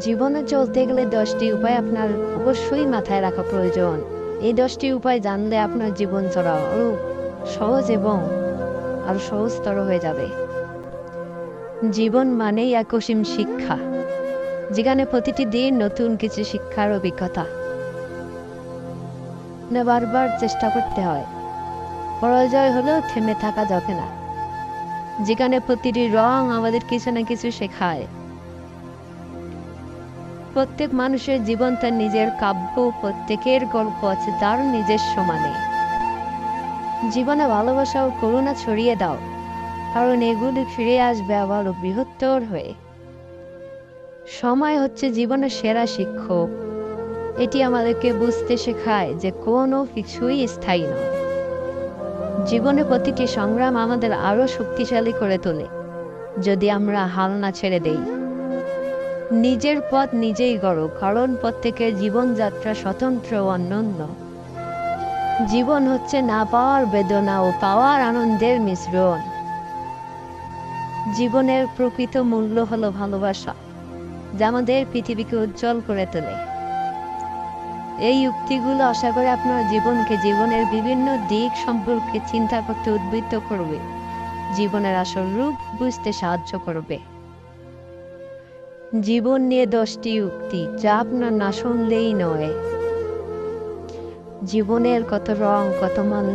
জীবনে চলতে গেলে দশটি উপায় আপনার অবশ্যই মাথায় রাখা প্রয়োজন। এই দশটি উপায় জানলে আপনার জীবন চলা আরও সহজ এবং আরও সহজতর হয়ে যাবে। জীবন মানেই এক অসীম শিক্ষা, যেখানে প্রতিটি দিন নতুন কিছু শিক্ষার অভিজ্ঞতা। না, বারবার চেষ্টা করতে হয়। পরাজয় হলেও থেমে থাকা যাবে না। যেখানে প্রতিটি রং আমাদের কিছু না কিছু শেখায়। প্রত্যেক মানুষের জীবন তার নিজের কাব্য, প্রত্যেকের গল্প আছে তার নিজস্ব মানে জীবনে ভালোবাসা ও করুণা ছড়িয়ে দাও, কারণ এগুলি ফিরে আসবে আবার বৃহত্তর হয়ে। সময় হচ্ছে জীবনের সেরা শিক্ষক। এটি আমাদেরকে বুঝতে শেখায় যে কোনো কিছুই স্থায়ী নয়। জীবনে প্রতিটি সংগ্রাম আমাদের আরও শক্তিশালী করে তোলে, যদি আমরা হাল না ছেড়ে দেই। নিজের পথ নিজেই গড়ো, কারণ প্রত্যেকের জীবনযাত্রা স্বতন্ত্র অনন্য। জীবন হচ্ছে না পাওয়ার বেদনা ও পাওয়ার আনন্দের মিশ্রণ। জীবনের প্রকৃত মূল্য হলো ভালোবাসা, যা আমাদের পৃথিবীকে উজ্জ্বল করে তোলে। এই উক্তিগুলো আশা করে আপনার জীবনকে জীবনের বিভিন্ন দিক সম্পর্কে চিন্তা করতে উদ্বৃত্ত করবে। জীবনের আসল রূপ বুঝতে সাহায্য করবে। জীবন নিয়ে দশটি উক্তি যা আপনার না শুনলেই নয়। জীবনের কত রং কত মানুষ